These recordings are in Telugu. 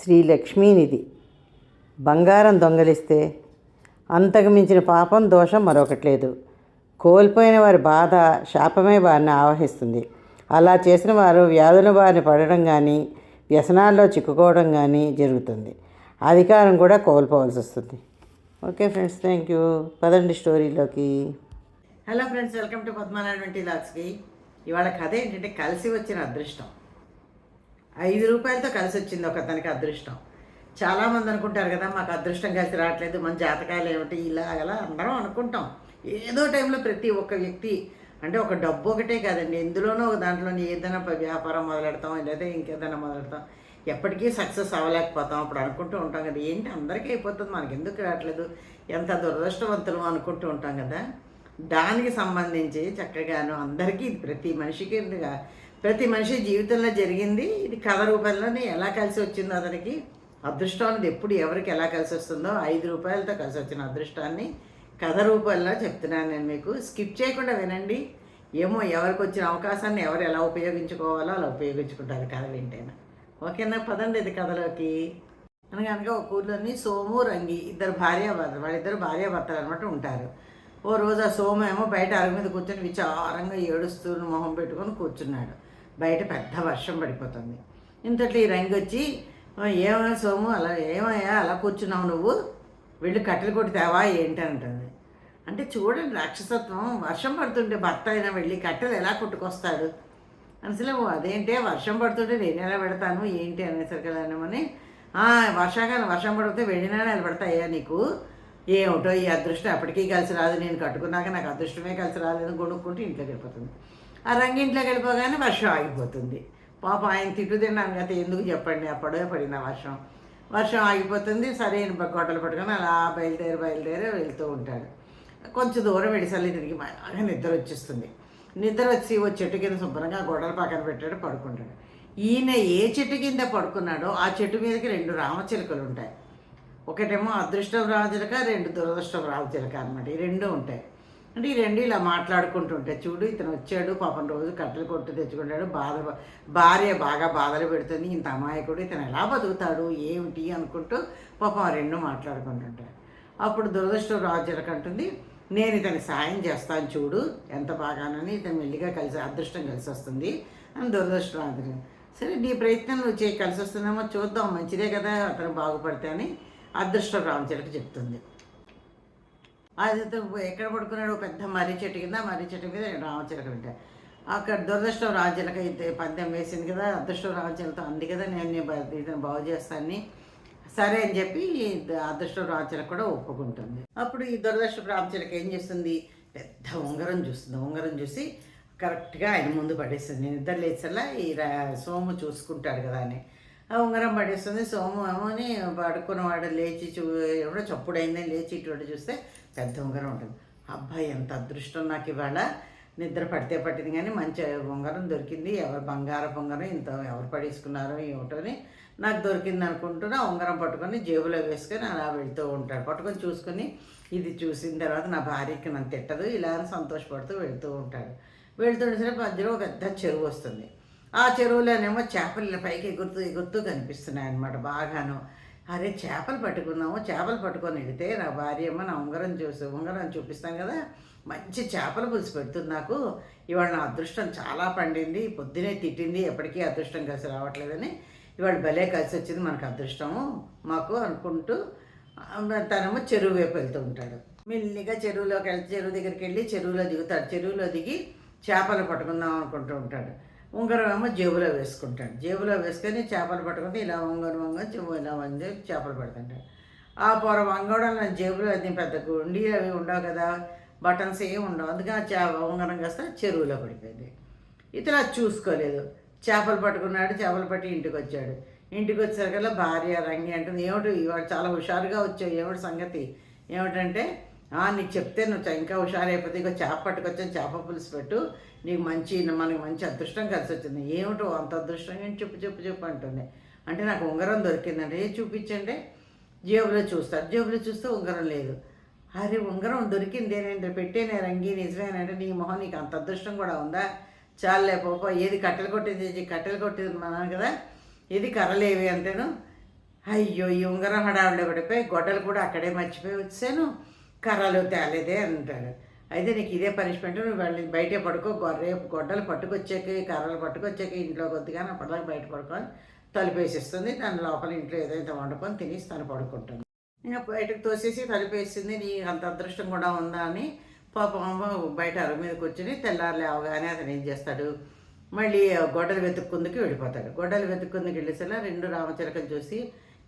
శ్రీ లక్ష్మీనిధి బంగారం దొంగలిస్తే అంతకు మించిన పాపం దోషం మరొకటి లేదు కోల్పోయిన వారి బాధ శాపమే వారిని ఆవహిస్తుంది. అలా చేసిన వారు వ్యాధుల బారిన పడడం కానీ వ్యసనాల్లో చిక్కుకోవడం కానీ జరుగుతుంది. అధికారం కూడా కోల్పోవాల్సి వస్తుంది. Okay friends thank you. పదండి స్టోరీలోకి. Hello friends welcome to Padmanabha twenty లాక్స్కి ఇవాళ కథ ఏంటంటే కలిసి వచ్చిన అదృష్టం. ఐదు రూపాయలతో కలిసి వచ్చింది ఒక అతనికి అదృష్టం. చాలామంది అనుకుంటారు కదా మాకు అదృష్టం కలిసి రావట్లేదు మన జాతకాలు ఏమిటి ఇలా అలా అందరం అనుకుంటాం. ఏదో టైంలో ప్రతి ఒక్క వ్యక్తి అంటే ఒక డబ్బు ఒకటే కాదండి ఎందులోనో ఒక దాంట్లోని ఏదైనా వ్యాపారం మొదలెడతాం లేదా ఇంకేదైనా మొదలెడతాం. ఎప్పటికీ సక్సెస్ అవ్వలేకపోతాం అప్పుడు అనుకుంటూ ఉంటాం కదా ఏంటి అందరికీ అయిపోతుంది మనకి ఎందుకు రావట్లేదు ఎంత దురదృష్టవంతులు అనుకుంటూ ఉంటాం కదా. దానికి సంబంధించి చక్కగాను అందరికీ ఇది ప్రతి మనిషికి ఇదిగా ప్రతి మనిషి జీవితంలో జరిగింది. ఇది కథ రూపంలోనే ఎలా కలిసి వచ్చిందో అతనికి అదృష్టం అనేది ఎప్పుడు ఎవరికి ఎలా కలిసి వస్తుందో ఐదు రూపాయలతో కలిసి వచ్చిన అదృష్టాన్ని కథ రూపంలో చెప్తున్నాను నేను మీకు. స్కిప్ చేయకుండా వినండి. ఏమో ఎవరికి వచ్చిన అవకాశాన్ని ఎవరు ఎలా ఉపయోగించుకోవాలో అలా ఉపయోగించుకుంటారు కథ వింటేనా. ఓకేనా? పదండి ఇది కథలోకి. అనగా ఒక ఊర్లోని సోము రంగి ఇద్దరు భార్యాభర్తలు వాళ్ళిద్దరు భార్యాభర్తలు అనమాట ఉంటారు. ఓ రోజు ఆ సోము ఏమో బయట అరుగు మీద కూర్చొని విచారంగా ఏడుస్తూ మొహం పెట్టుకొని కూర్చున్నాడు. బయట పెద్ద వర్షం పడిపోతుంది. ఇంతట్లో ఈ రంగు వచ్చి ఏమయ్యా సోము అలా ఏమయ్యా అలా కూర్చున్నావు నువ్వు? వెళ్ళి కట్టెలు కొట్టి తేవా ఏంటి? అంటుంది. అంటే చూడండి రాక్షసత్వం వర్షం పడుతుంటే భర్త అయినా వెళ్ళి కట్టెలు ఎలా కొట్టుకొస్తాడు? అసలు అదేంటే వర్షం పడుతుంటే నేను ఎలా పెడతాను ఏంటి అనేసరికి అనేమని వర్షాకాలం వర్షం పడితే వెళ్ళినా నిలబడతాయా నీకు? ఏమిటో ఈ అదృష్టం ఎప్పటికీ కలిసి రాదు నేను కట్టుకున్నాక నాకు అదృష్టమే కలిసి రాలేదు కొనుక్కుంటే ఇంట్లోకి వెళ్ళిపోతుంది. ఆ రంగింట్లోకి వెళ్ళిపోగానే వర్షం ఆగిపోతుంది. పాప ఆయన తిట్టు తిన్నాను కదా ఎందుకు చెప్పండి? అప్పుడే పడిన వర్షం. వర్షం ఆగిపోతుంది సరైన గొడ్డలు పట్టుకొని అలా బయలుదేరి బయలుదేరి వెళ్తూ ఉంటాడు. కొంచెం దూరం వెడిసల్లి తిరిగి బాగా నిద్ర వచ్చేస్తుంది. నిద్ర వచ్చి ఓ చెట్టు కింద శుభ్రంగా గొడవల పక్కన పెట్టాడు పడుకుంటాడు ఈయన ఏ చెట్టు కింద పడుకున్నాడో ఆ చెట్టు మీదకి రెండు రామచిలుకలు ఉంటాయి. ఒకటేమో అదృష్టం రామచిలక రెండు దురదృష్టం రామచిలక అనమాట ఈ రెండు ఉంటాయి. అంటే ఈ రెండు ఇలా మాట్లాడుకుంటూ ఉంటాయి చూడు ఇతను వచ్చాడు పాపం రోజు కట్టెలు కొట్టు తెచ్చుకుంటాడు బాధ భార్య బాగా బాధలు పెడుతుంది ఇంత అమాయకుడు ఇతను ఎలా బతుకుతాడు ఏమిటి అనుకుంటూ పాపం ఆ రెండు మాట్లాడుకుంటుంటారు. అప్పుడు దురదృష్టం రాజులకంటుంది నేను ఇతనికి సాయం చేస్తాను చూడు ఎంత బాగానని ఇతను మెల్లిగా కలిసి అదృష్టం కలిసి వస్తుంది అని దురదృష్టం రాజు సరే నీ ప్రయత్నం నువ్వు చేయి కలిసి వస్తుందేమో చూద్దాం మంచిదే కదా అతను బాగుపడితే అని అదృష్టం రామచలకి చెప్తుంది. అది ఎక్కడ పడుకున్నాడు పెద్ద మర్రి చెట్టు కింద మర్రి చెట్టు మీద రామచిలక ఉంటాయి అక్కడ దురదృష్టం రామచిలక అయితే పద్యం వేసింది కదా అదృష్టం రామచిలతో అంది కదా నేను నేను బాగు చేస్తాను సరే అని చెప్పి అదృష్టం రామచిలక కూడా ఒప్పుకుంటుంది. అప్పుడు ఈ దురదృష్టం రామచిలక ఏం చేస్తుంది? పెద్ద ఉంగరం చూస్తుంది. ఉంగరం చూసి కరెక్ట్గా ఆయన ముందు పడేస్తుంది. నేను ఇద్దరు లేచల్లా ఈ రా- సోము చూసుకుంటాడు కదా అని. ఆ ఉంగరం పడేస్తుంది. సోము ఏమోని పడుకున్నవాడు లేచి చూ ఎవడో చప్పుడైందని లేచి ఇటువంటి చూస్తే పెద్ద ఉంగరం ఉంటుంది. అబ్బాయి ఎంత అదృష్టం నాకు ఇవాళ. నిద్ర పడితే పట్టింది కానీ మంచి ఉంగరం దొరికింది. ఎవరు బంగారపు ఉంగరం ఇంత ఎవరు పడేసుకున్నారో ఏమిటోని నాకు దొరికింది అనుకుంటున్నా. ఉంగరం పట్టుకొని జేబులో వేసుకొని అలా వెళ్తూ ఉంటాడు. పట్టుకొని చూసుకొని ఇది చూసిన తర్వాత నా భార్యకి నన్ను తిట్టదు. ఇలా అని సంతోషపడుతూ వెళ్తూ ఉంటాడు. వెళ్తుంటే మధ్యలో ఒక పెద్ద చెరువు వస్తుంది. ఆ చెరువులోనేమో చేపలు పైకి ఎగురుతూ ఎగురుతూ కనిపిస్తున్నాయి అనమాట బాగాను అరే చేపలు పట్టుకున్నాము చేపలు పట్టుకొని వెళితే నా భార్య ఏమో నా ఉంగరం చూసి ఉంగరం చూపిస్తాం కదా? మంచి చేపల పులుసు పెడుతుంది నాకు. ఇవాళ నా అదృష్టం చాలా పండింది పొద్దునే తిట్టింది ఎప్పటికీ అదృష్టం కలిసి రావట్లేదని. ఇవాళ భలే కలిసి వచ్చింది మనకు అదృష్టము. మాకు అనుకుంటూ ఆ, తనేమో చెరువు వైపు వెళ్తూ ఉంటాడు మెల్లిగా చెరువులోకి వెళ్తే చెరువు దగ్గరికి వెళ్ళి చెరువులో దిగుతాడు. చెరువులో దిగి చేపలు పట్టుకుందాం అనుకుంటూ ఉంటాడు. ఉంగరం ఏమో జేబులో వేసుకుంటాడు. జేబులో వేసుకొని చేపలు పట్టుకుంటే ఇలా ఉంగరం వంగ ఇలా వంగి చేపలు పడుతుంటాడు. ఆ పొర వంగడం జేబులో అది పెద్ద గుండి అవి ఉండవు కదా బటన్స్ ఏమి ఉండవు. అందుకే ఆ చేప ఉంగరం కాస్త చెరువులో పడిపోయింది. ఇతను అది చూసుకోలేదు. చేపలు పట్టుకున్నాడు చేపలు పట్టి ఇంటికి వచ్చాడు. ఇంటికి వచ్చేసరికల్లా భార్య రంగి అంటుంది ఏమిటి? ఇవాడు చాలా హుషారుగా వచ్చావు. ఏమిటి సంగతి? ఏమిటంటే నీకు చెప్తే నువ్వు ఇంకా హుషారైపోతే ఇక చేప పట్టుకొచ్చాను చేప పులుసు పెట్టు. నీకు మంచి మనకి మంచి అదృష్టం కలిసి వచ్చింది. ఏమిటో అంత అదృష్టం ఏంటి చెప్పు చెప్పు చెప్పు అంటుంది అంటే నాకు ఉంగరం దొరికిందంటే ఏ చూపించండి? జేబులో చూస్తాడు జేబులో చూస్తే ఉంగరం లేదు. అరే ఉంగరం దొరికింది నేను పెట్టేనే రంగి నిజమేనంటే నీ మొహం నీకు అంత అదృష్టం కూడా ఉందా? చాలే పాప ఏది కట్టెలు కొట్టేది కట్టెలు కొట్టేది మనం కదా? ఇది కర్రలేవి అంటేను? అయ్యో ఈ ఉంగరం హడావిడ పడిపోయి గొడ్డలు కూడా అక్కడే మర్చిపోయి వచ్చాను కర్రలు తేలేదే అంటాడు. అయితే నీకు ఇదే పనిష్మెంట్ నువ్వు వెళ్ళి బయటే పడుకో గొర్రె రేపు గొడ్డలు పట్టుకొచ్చాక కర్రలు పట్టుకొచ్చాక ఇంట్లో కొద్దిగా అప్పటిదాకా బయట పడుకొని తలుపేసిస్తుంది. దాని లోపల ఇంట్లో ఏదైతే వండుకొని తినేసి తను పడుకుంటుంది. ఇంకా బయటకు తోసేసి తలుపేసింది నీ అంత అదృష్టం కూడా ఉందా అని పాపం బయట అరుగు మీద కూర్చొని తెల్లారు లేవగానే అతను ఏం చేస్తాడు? మళ్ళీ గొడ్డలు వెతుక్కుందుకు వెళ్ళిపోతాడు. గొడ్డలు వెతుక్కుందుకు వెళ్ళేసలా రెండు రామచిలకలు చూసి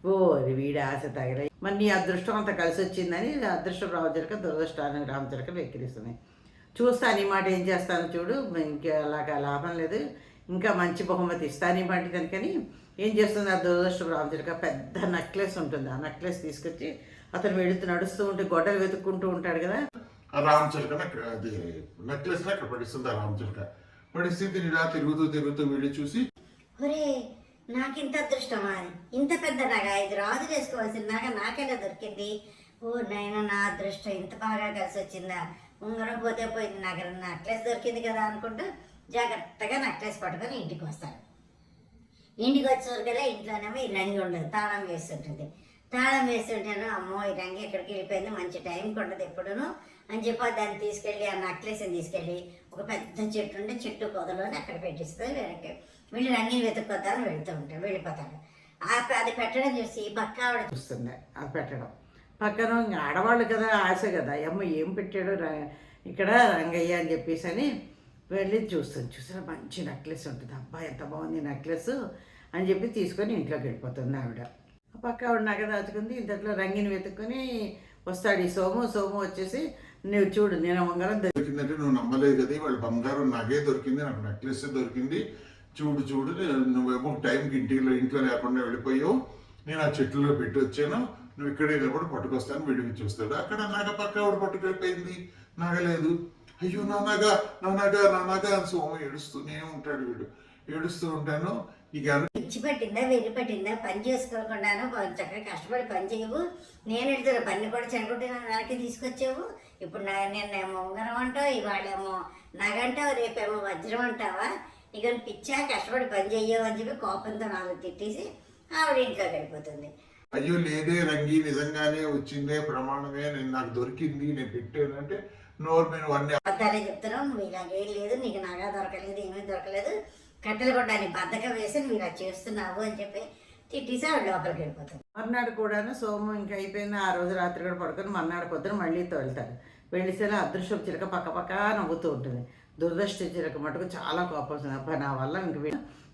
ఓ వీడి ఆశ తగిల. మరి నీ అదృష్టం అంత కలిసి వచ్చిందని అదృష్టం రామచిలక దురదృష్టాన్ని రామచిలక వెక్కిరిస్తుంది. చూస్తాను ఈ మాట ఏం చేస్తాను చూడు ఇంకా అలాగా లాభం లేదు. ఇంకా మంచి బహుమతి ఇస్తాను ఈ మాట కనుకని ఏం చేస్తుంది ఆ దురదృష్టం రామచిలక పెద్ద నెక్లెస్ ఉంటుంది. ఆ నెక్లెస్ తీసుకొచ్చి అతను వెళుతూ నడుస్తూ ఉంటే గొడ్డలు వెతుక్కుంటూ ఉంటాడు కదా. రామచిలక అది నెక్లెస్ అక్కడ పడిస్తుంది ఆ రామచిలక పడిస్తే తిరుగుతూ తిరుగుతూ వీడియో చూసి ఒరే నాకింత అదృష్టమా ఇంత పెద్ద నగ ఇది రాజు వేసుకోవాల్సిన నగ నాకెలా దొరికింది? ఓ నైనా నా అదృష్టం ఇంత బాగా కలిసి వచ్చిందా ఉంగరం పోతే పోయింది నగరం నక్లెస్ దొరికింది కదా అనుకుంటూ జాగ్రత్తగా నక్లెస్ పట్టుకొని ఇంటికి వస్తాడు ఇంటికి వచ్చేసరికల్లా ఇంట్లోనేమో ఈ రంగి ఉండదు తాళం వేస్తుంటుంది తాళం వేస్తుంటాను అమ్మో ఈ రంగి ఎక్కడికి వెళ్ళిపోయింది? మంచి టైంకి ఉండదు ఎప్పుడును అని చెప్పి దాన్ని తీసుకెళ్ళి ఆ నెక్లెస్ని తీసుకెళ్ళి ఒక పెద్ద చెట్టు ఉంటే చెట్టు పొదలోనే అక్కడ పెట్టిస్తుంది వెనక్కి. వీళ్ళు రంగిని వెతుక్కొద్దామని వెళ్తూ ఉంటారు వెళ్ళిపోతారు. ఆ అది పెట్టడం చూసి పక్క ఆవిడ చూస్తుంది అది పెట్టడం. పక్కన ఆడవాళ్ళు కదా ఆశ కదా అమ్మ ఏం పెట్టాడు ఇక్కడ రంగయ్య అని చెప్పేసి అని వెళ్ళి చూస్తుంది. చూసారా మంచి నెక్లెస్ ఉంటుంది. అబ్బా ఎంత బాగుంది నెక్లెస్ అని చెప్పి తీసుకొని ఇంట్లోకి వెళ్ళిపోతుంది ఆవిడ. పక్క ఆవిడ నగ దాచుకుంది ఇంతట్లో రంగిని వెతుక్కొని వస్తాడు. ఈ సోము సోము వచ్చేసి నువ్వు చూడు నేను ఉంగరం దొరికిందంటే నువ్వు నమ్మలేదు కదా వాళ్ళు బంగారం నగే దొరికింది నాకు నెక్లెస్ దొరికింది. చూడు చూడు నువ్వేమో టైంకి ఇంటిలో ఇంట్లో లేకుండా వెళ్ళిపోయావు. నేను ఆ చెట్టులో పెట్టి వచ్చాను. నువ్వు ఇక్కడే నిలబడి పట్టుకొస్తాను విడివి చూస్తాడు. అక్కడ నగ పక్క ఆవిడ పట్టుకెళ్ళిపోయింది నగలేదు అయ్యో నా నగ నా అని సోమ ఏడుస్తూనే ఉంటాడు వీడు. ఏడుస్తూ ఉంటాను. ఇక పిచ్చి పట్టిందా వెర్రి పట్టిందా? పని చేసుకోకుండాను చక్కగా కష్టపడి పని చేయవు. నేను వెళ్తున్నా పని కూడా చెడగొట్టి వెనక్కి తీసుకొచ్చావు. ఇప్పుడు నా నిన్నేమో ఉంగరం అంటావు ఇవాళేమో నగంటావు రేపేమో వజ్రం అంటావా? ఇక నువ్వు పిచ్చా కష్టపడి పని చెయ్యవు అని చెప్పి కోపంతో నాలుగు తిట్టేసి ఆవిడ ఇంట్లోకి వెళ్ళిపోతుంది అయ్యో లేదే రంగి నిజంగానే వచ్చిందే ప్రమాణమే నేను నాకు దొరికింది నేను పెట్టానంటే నోరు నేను అన్ని అబద్ధాలే చెప్తున్నావు నువ్వు ఇలాగేం లేదు నీకు నగా దొరకలేదు ఏమీ దొరకలేదు కట్టెలు కొట్టడానికి బద్దకం వేసి నువ్వు ఇలా చేస్తున్నావు అని చెప్పి తిట్టేసి ఆవిడ లోపలికి వెళ్ళిపోతుంది. మర్నాడు కూడాను సోము ఇంకా అయిపోయింది ఆ రోజు రాత్రి కూడా పడుకొని మర్నాడు పొద్దున మళ్ళీ తోలుతాడు వెళ్ళేసరి అదృష్టం చిలక పక్క పక్క నవ్వుతూ ఉంటుంది. దురదృష్ట మటుకు చాలా కోపం వస్తుంది. నా వల్ల ఇంక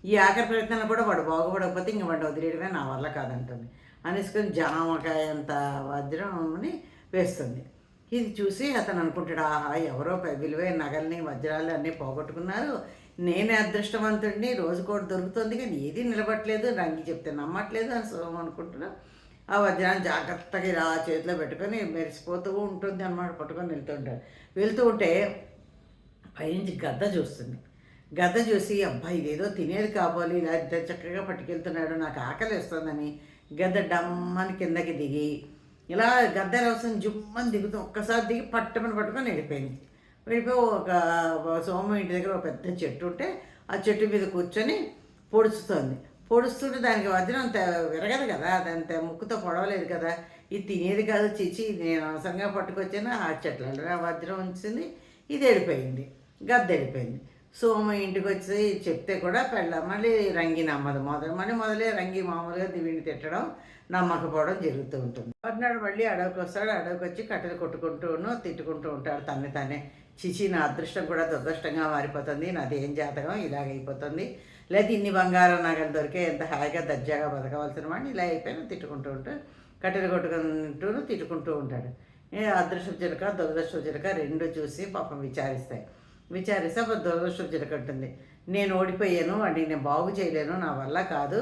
ఈ ఆఖరి ప్రయత్నంలో కూడా వాడు బాగుపడకపోతే ఇంక వాడు వదిలేయడమే నా వల్ల కాదంటుంది. అనేసుకొని జామకాయ అంత వజ్రంని వేస్తుంది. ఇది చూసి అతను అనుకుంటాడు ఆహా ఎవరో విలువైన నగల్ని వజ్రాలు అన్నీ పోగొట్టుకున్నారు. నేనే అదృష్టవంతుడిని రోజు కూడా దొరుకుతుంది కానీ ఏది నిలబట్టలేదు రంగి చెప్తే నమ్మట్లేదు అని సోమ అనుకుంటున్నా ఆ వజ్రాన్ని జాగ్రత్తగా ఇలా చేతిలో పెట్టుకొని మెరిసిపోతూ ఉంటుంది అనమాట పట్టుకొని వెళ్తుంటాడు వెళ్తూ ఉంటే పైనుంచి గద్ద చూస్తుంది. గద్ద చూసి అబ్బా ఇదేదో తినేది కాబోలి ఇలా చక్కగా పట్టుకెళ్తున్నాడు నాకు ఆకలి వస్తుందని గద్ద డమ్మని కిందకి దిగి ఇలా గద్ద రసం జుమ్మని దిగుతూ ఒక్కసారి దిగి పట్టమని పట్టుకొని వెళ్ళిపోయింది. వెళ్ళిపోయి ఒక సోమ ఇంటి దగ్గర ఒక పెద్ద చెట్టు ఉంటే ఆ చెట్టు మీద కూర్చొని పొడుస్తుంది. పొడుస్తుంటే దానికి వజ్రం అంత విరగదు కదా అదంత ముక్కుతో పొడవలేదు కదా ఇది తినేది కాదు చిచి నేను అవసరంగా పట్టుకొచ్చాను ఆ చెట్లలో వజ్రం ఉంచింది ఇది వెళ్ళిపోయింది. గద్ద సోమ ఇంటికి వచ్చి చెప్తే కూడా పెళ్ళ మళ్ళీ రంగి నమ్మదు. మొదలు మళ్ళీ మొదలే రంగి మామూలుగా దివిని తిట్టడం నమ్మకపోవడం జరుగుతూ ఉంటుంది. మర్నాడు మళ్ళీ అడవికి వస్తాడు అడవికి వచ్చి కట్టెలు కొట్టుకుంటూను తిట్టుకుంటూ ఉంటాడు తన్ని తానే చిచి నా అదృష్టం కూడా దురదృష్టంగా మారిపోతుంది. నాది ఏం జాతకం? ఇలాగైపోతుంది లేదా ఇన్ని బంగారం నగలు దొరికే ఎంత హాయిగా దర్జాగా బతకవలసిన వాడిని ఇలా అయిపోయినా తిట్టుకుంటూ ఉంటూ కట్టెలు కొట్టుకుంటూను తిట్టుకుంటూ ఉంటాడు. ఏ అదృష్టం చిలక దురదృష్టం చిలక రెండు చూసి పాపం విచారిస్తాయి. విచారిస్తే అప్పుడు దురదృష్టం చిలక ఉంటుంది నేను ఓడిపోయాను వాడిని నేను బాగు చేయలేను నా వల్ల కాదు.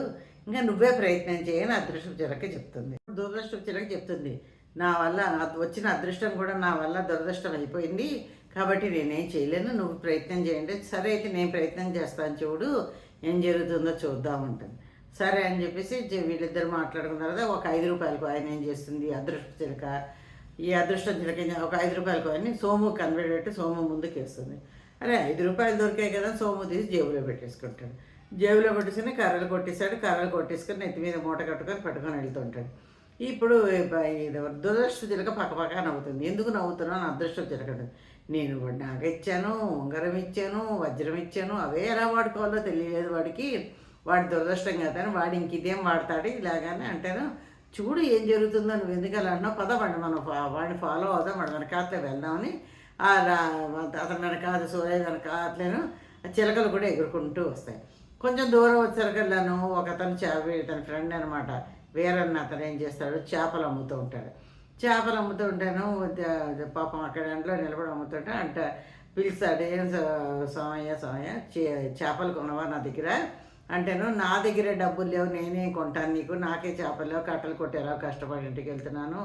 ఇంకా నువ్వే ప్రయత్నం చేయని అదృష్టం చిలక చెప్తుంది. దురదృష్టం చిలక చెప్తుంది. నా వల్ల వచ్చిన అదృష్టం కూడా నా వల్ల దురదృష్టం అయిపోయింది. కాబట్టి నేనేం చేయలేను నువ్వు ప్రయత్నం చేయండి. సరే అయితే నేను ప్రయత్నం చేస్తాను చూడు ఏం జరుగుతుందో చూద్దాం ఉంటుంది సరే అని చెప్పేసి వీళ్ళిద్దరు మాట్లాడుకున్న తర్వాత ఒక ఐదు రూపాయలకు ఆయన ఏం చేస్తుంది? అదృష్ట చిలక ఈ అదృష్టం చిలక ఒక ఐదు రూపాయలు ఆయన సోము కన్వర్ట్ పెట్టి సోము ముందుకు వేస్తుంది అరే ఐదు రూపాయలు దొరికాయి కదా సోము తీసి జేబులో పెట్టేసుకుంటాడు. జేబులో కొట్టేసుకుని కర్రలు కొట్టేశాడు కర్రలు కొట్టేసుకుని నెత్తి మీద మూట కట్టుకొని పట్టుకొని వెళ్తుంటాడు. ఇప్పుడు దురదృష్ట చిలక పక్క నవ్వుతుంది. ఎందుకు నవ్వుతున్నాను అదృష్టం చిలకడు నేను వాడు ఇచ్చాను ఉంగరం ఇచ్చాను వజ్రం ఇచ్చాను అవే ఎలా వాడుకోవాలో తెలియలేదు వాడికి. వాడి దురదృష్టం కదా వాడు ఇంక ఇదేం వాడతాడు ఇలాగానే అంటాను చూడు ఏం జరుగుతుందో నువ్వు ఎందుకు అలా అన్నావు? పద మనం వాడిని ఫాలో అవుదాం వాడి వెనకాతలే వెళ్దామని అతను రా- అతని వెనకాత సూర్య వెనకాతలేను ఆ చిలకలు కూడా ఎగురుకుంటూ వస్తాయి. కొంచెం దూరం వచ్చేసరికల్లాను ఒక అతను చేప తన ఫ్రెండ్ అనమాట వేరన్న అతను ఏం చేస్తాడు? చేపలు అమ్ముతూ ఉంటాడు. చేపలు అమ్ముతూ ఉంటాను పాపం అక్కడ ఎండలో నిలబడి అమ్ముతుంటే అంటే పిలుస్తాడు ఏం సో- సోమయ్య సోమయ్య చే- చేపలు కొనవా నా దగ్గర? అంటేను నా దగ్గర డబ్బులు లేవు నేనే కొంటాను నీకు నాకే చేపలు కట్టలు కొట్టేలా కష్టపడి ఇంటికి వెళ్తున్నాను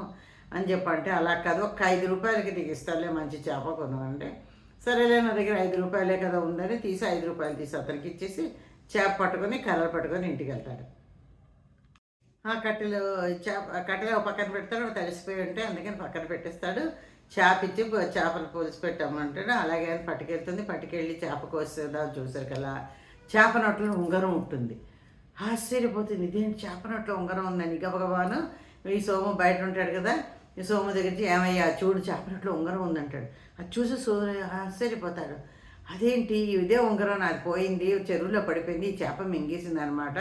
అని చెప్పంటే అలా కాదు ఒక ఐదు రూపాయలకి నీకు ఇస్తానులే మంచి చేప కొనవంటే. సరేలే నా దగ్గర ఐదు రూపాయలే కదా ఉందని తీసి ఐదు రూపాయలు తీసి అతనికి ఇచ్చేసి చేప పట్టుకొని కర్రలు పట్టుకొని ఇంటికి వెళ్తాడు. ఆ కట్టెలు చేప కట్టెలు ఒక పక్కన పెడతాడు తడిసిపోయి ఉంటే అందుకని పక్కన పెట్టేస్తాడు. చేప ఇచ్చి చేపలు పులుసు పెట్టామంటాడు. అలాగే పట్టుకెళ్తుంది పట్టుకెళ్ళి చేప కోసేదా చూసారు కదా. చేప నోట్లో ఉంగరం ఉంటుంది. ఆశ్చర్యపోతుంది. ఇదేంటి చేప నోట్లో ఉంగరం ఉందని? గబగబాను. ఈ సోము బయట ఉంటాడు కదా? ఈ సోము దగ్గరికి ఏమయ్యా? చూడు చేప నోట్లో ఉంగరం ఉందంటాడు. అది చూసి సూర్య ఆశ్చర్యపోతాడు. అదేంటి? ఇదే ఉంగరం నాది పోయింది. చెరువులో పడిపోయింది. ఈ చేప మింగేసింది అనమాట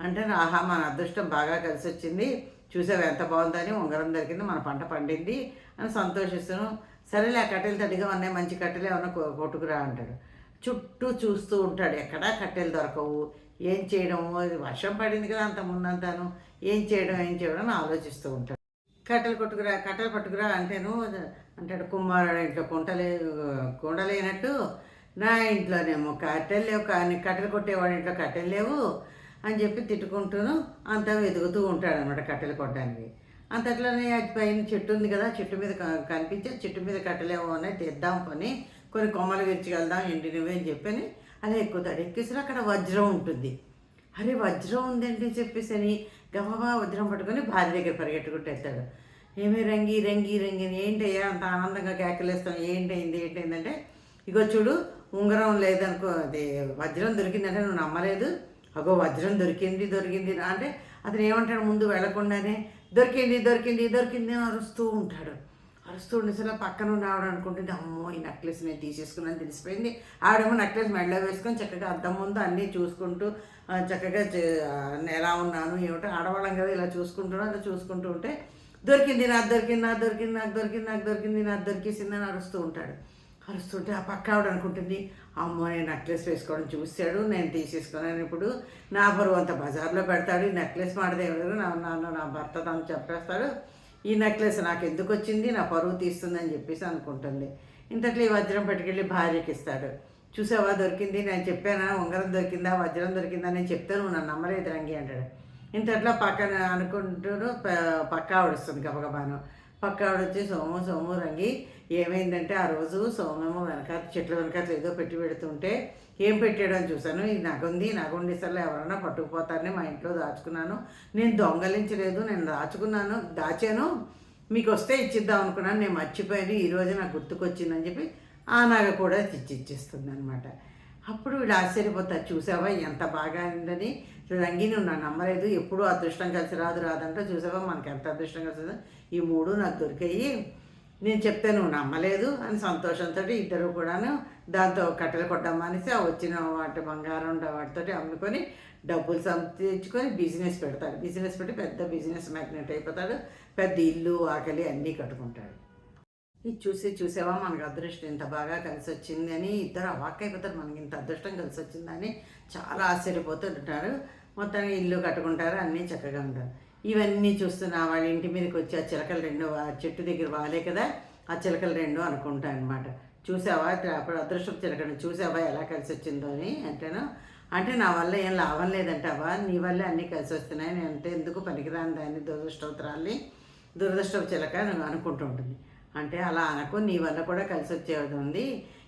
అంటే ఆహా మన అదృష్టం బాగా కలిసి వచ్చింది చూసావు ఎంత బాగుందని? ఉంగరం దొరికింది. మన పంట పండింది అని సంతోషిస్తాను సరేలే ఆ కట్టెలు తడిగా ఉన్నాయి. మంచి కట్టెలు ఏమన్నా కొ- కొట్టుకురా అంటాడు. చుట్టూ చూస్తూ ఉంటాడు. ఎక్కడా కట్టెలు దొరకవు. ఏం చేయడము ఇది వర్షం పడింది కదా అంత ముందంతాను. ఏం చేయడం? ఏం చేయడం? అని ఆలోచిస్తూ ఉంటాడు. కట్టెలు కొట్టుకురా కట్టెలు పట్టుకురా అంటేను అంటాడు కుమారుడు ఇంట్లో కుంటలే కుండలేనట్టు నా ఇంట్లోనేమో కట్టెలు లేవు. కానీ కట్టెలు కొట్టేవాడి ఇంట్లో కట్టెలు లేవు. అని చెప్పి తిట్టుకుంటూను అంతా వెతుకుతూ ఉంటాడు అనమాట కట్టెలు కొట్టడానికి. అంతట్లోనే అది పైన చెట్టు ఉంది కదా చెట్టు మీద కనిపించే చెట్టు మీద కట్టెలేమో అనేది తెద్దాం కొని కొన్ని కొమ్మలు విరిచగలదాం ఇంటి నువ్వే అని చెప్పని. అలా ఎక్కుతాడు. ఎక్కేసి అక్కడ వజ్రం ఉంటుంది. అరే వజ్రం ఉందండి చెప్పేసి అని గబగబా వజ్రం పట్టుకొని భార్య దగ్గర పరిగెట్టుకుంటూ వెళ్తాడు ఏమి రంగి రంగి రంగి అని ఏంటయ్యా అంత ఆనందంగా కేకలేస్తాం. ఏంటైంది ఏంటైందంటే ఇగో చూడు ఉంగరం లేదనుకో అది వజ్రం దొరికిందంటే నువ్వు నమ్మలేదు. అగో వజ్రం దొరికింది దొరికింది అంటే అతను ఏమంటాడు ముందు వెళ్ళకుండానే దొరికింది దొరికింది దొరికింది అని అరుస్తూ ఉంటాడు. అరుస్తూ ఉండేసరికి పక్కన ఉన్న ఆవిడ అనుకుంటుంది అమ్మో ఈ నెక్లెస్ నేను తీసేసుకున్నాను తెలిసిపోయింది. ఆవిడేమో నెక్లెస్ మెడలో వేసుకొని చక్కగా అద్దం ముందు అన్నీ చూసుకుంటూ చక్కగా చే- ఎలా ఉన్నాను ఏమిటో ఆడవాళ్ళం కదా ఇలా చూసుకుంటున్నా అలా చూసుకుంటూ ఉంటే దొరికింది నాకు దొరికింది నాకు దొరికింది నాకు దొరికింది నాకు దొరికింది నాకు దొరికేసింది అని అరుస్తూ ఉంటాడు. అరుస్తుంటే ఆ పక్క ఆవిడ అనుకుంటుంది అమ్మో నేను నెక్లెస్ వేసుకోవడం చూశాడు నేను తీసేసుకున్నాను ఇప్పుడు నా బరువు అంత బజార్లో పెడతాడు ఈ నెక్లెస్ మాడదే నా నాన్న నా భర్త తను చెప్పేస్తాడు ఈ నెక్లెస్ నాకు ఎందుకు వచ్చింది నా పరువు తీస్తుందని చెప్పేసి అనుకుంటుంది. ఇంతట్లో ఈ వజ్రం పట్టుకెళ్ళి భార్యకి ఇస్తాడు. చూసావా? దొరికింది. నేను చెప్పానా? ఉంగరం దొరికిందా? వజ్రం దొరికిందా? నేను చెప్తాను నన్ను నమ్మలేదు రంగి అంటాడు. ఇంతట్లో పక్కన అనుకుంటూ ప- ఆవిడ వస్తుంది గబగబాను. పక్క ఆవిడ వచ్చి సోము సోము రంగి. ఏమైందంటే ఆ రోజు సోమేమో వెనక చెట్ల వెనకాల ఏదో పెట్టి పెడుతుంటే ఏం పెట్టాడు అని చూశాను. ఈ నగుంది నగుండి సర్లే ఎవరైనా పట్టుకుపోతారని మా ఇంట్లో దాచుకున్నాను. నేను దొంగలించలేదు నేను దాచుకున్నాను దాచాను. మీకు వస్తే ఇచ్చిద్దాం అనుకున్నాను. నేను మర్చిపోయాను. ఈరోజు నాకు గుర్తుకొచ్చిందని చెప్పి ఆ నగ కూడా తెచ్చి ఇచ్చేస్తుంది అనమాట అప్పుడు వీళ్ళు ఆశ్చర్యపోతారు చూసావా ఎంత బాగా అయిందని? రంగి నువ్వు నన్ను నమ్మలేదు. ఎప్పుడు అదృష్టం కలిసి రాదు రాదంటే చూసావా? మనకి ఎంత అదృష్టం కలిసి ఈ మూడు నాకు దొరికాయి. నేను చెప్తే నువ్వు నమ్మలేదు అని సంతోషంతో ఇద్దరు కూడాను దాంతో కట్టెలు కొట్టమనేసి ఆ వచ్చిన వాటి బంగారం వాటితో అమ్ముకొని డబ్బులు సంతరించుకొని బిజినెస్ పెడతాడు. బిజినెస్ పెట్టి పెద్ద బిజినెస్ మ్యాగ్నెట్ అయిపోతాడు. పెద్ద ఇల్లు ఆకలి అన్నీ కట్టుకుంటాడు. ఇది చూసి చూసావా? మనకు అదృష్టం ఇంత బాగా కలిసి వచ్చిందని. ఇద్దరు అవాక్ అయిపోతారు మనకి ఇంత అదృష్టం కలిసి వచ్చిందని చాలా ఆశ్చర్యపోతుంటారు. మొత్తానికి ఇల్లు కట్టుకుంటారు అన్నీ చక్కగా ఉంటారు. ఇవన్నీ చూస్తున్నా వాళ్ళ ఇంటి మీదకి వచ్చి ఆ చిలకలు రెండు ఆ చెట్టు దగ్గర వాలే కదా ఆ చిలకలు రెండు అనుకుంటా అనమాట చూసావా? అప్పుడు అదృష్టపు చిలకను చూసావా? ఎలా కలిసి వచ్చిందో అని అంటేను. అంటే నా వల్ల ఏం లాభం లేదంటావా? నీ వల్లే అన్నీ కలిసి వస్తున్నాయి. నేను అంటే ఎందుకు పనికిరాని దాన్ని దురదృష్టోత్తరాల్ని దురదృష్టం చిలక నువ్వు అనుకుంటూ ఉంటుంది. అంటే అలా అనకు నీ వల్ల కూడా కలిసి వచ్చేది ఉంది.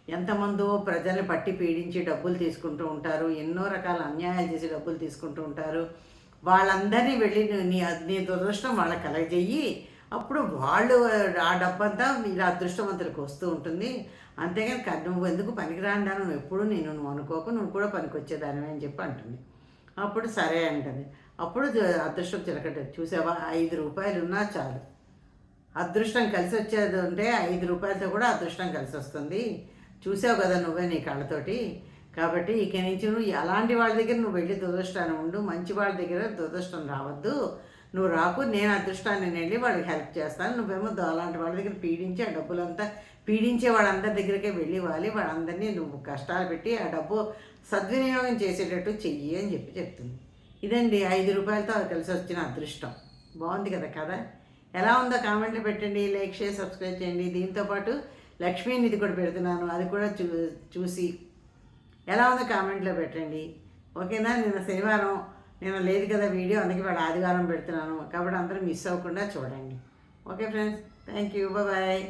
ఎంతమందో ప్రజల్ని పట్టి పీడించి డబ్బులు తీసుకుంటూ ఉంటారు ఎన్నో రకాల అన్యాయాలు చేసి డబ్బులు తీసుకుంటూ ఉంటారు. వాళ్ళందరినీ వెళ్ళి నీ నీ దురదృష్టం వాళ్ళకి కలగజేయి అప్పుడు వాళ్ళు ఆ డబ్బంతా ఇలా అదృష్టవంతులకు వస్తూ ఉంటుంది. అంతేగాని క- నువ్వు ఎందుకు పనికిరాండా నువ్వు ఎప్పుడు నేను నువ్వు అనుకోకు నువ్వు కూడా పనికొచ్చేదానివి అని చెప్పి అంటుంది. అప్పుడు సరే అంటుంది. అప్పుడు అదృష్టం చిలకట చూసావా? ఐదు రూపాయలు ఉన్నా చాలు. అదృష్టం కలిసి వచ్చేది ఉంటే ఐదు రూపాయలతో కూడా అదృష్టం కలిసి వస్తుంది చూసావు కదా నువ్వే నీ కళ్ళతోటి. కాబట్టి ఇక నుంచి నువ్వు అలాంటి వాళ్ళ దగ్గర నువ్వు వెళ్ళి దురదృష్టాన్ని ఉండు మంచి వాళ్ళ దగ్గర దురదృష్టం రావద్దు. నువ్వు రాకు నేను అదృష్టాన్ని వెళ్ళి వాళ్ళకి హెల్ప్ చేస్తాను. నువ్వేమో అలాంటి వాళ్ళ దగ్గర పీడించి ఆ డబ్బులంతా పీడించే వాళ్ళందరి దగ్గరికే వెళ్ళి వాలి వాళ్ళందరినీ నువ్వు కష్టాలు పెట్టి ఆ డబ్బు సద్వినియోగం చేసేటట్టు చెయ్యి అని చెప్పి చెప్తుంది. ఇదండి ఐదు రూపాయలతో అది కలిసి వచ్చిన అదృష్టం. బాగుంది కదా కదా ఎలా ఉందో కామెంట్లు పెట్టండి లైక్ షేర్ సబ్స్క్రైబ్ చేయండి. దీంతోపాటు లక్ష్మీనిధి కూడా పెడుతున్నాను. అది కూడా చూ చూసి ఎలా ఉందో కామెంట్లో పెట్టండి. ఓకేనా? నిన్న శనివారం నేను లేదు కదా వీడియో అందుకే వాడు ఆదివారం పెడుతున్నాను. కాబట్టి అందరూ మిస్ అవ్వకుండా చూడండి. Okay friends thank you bye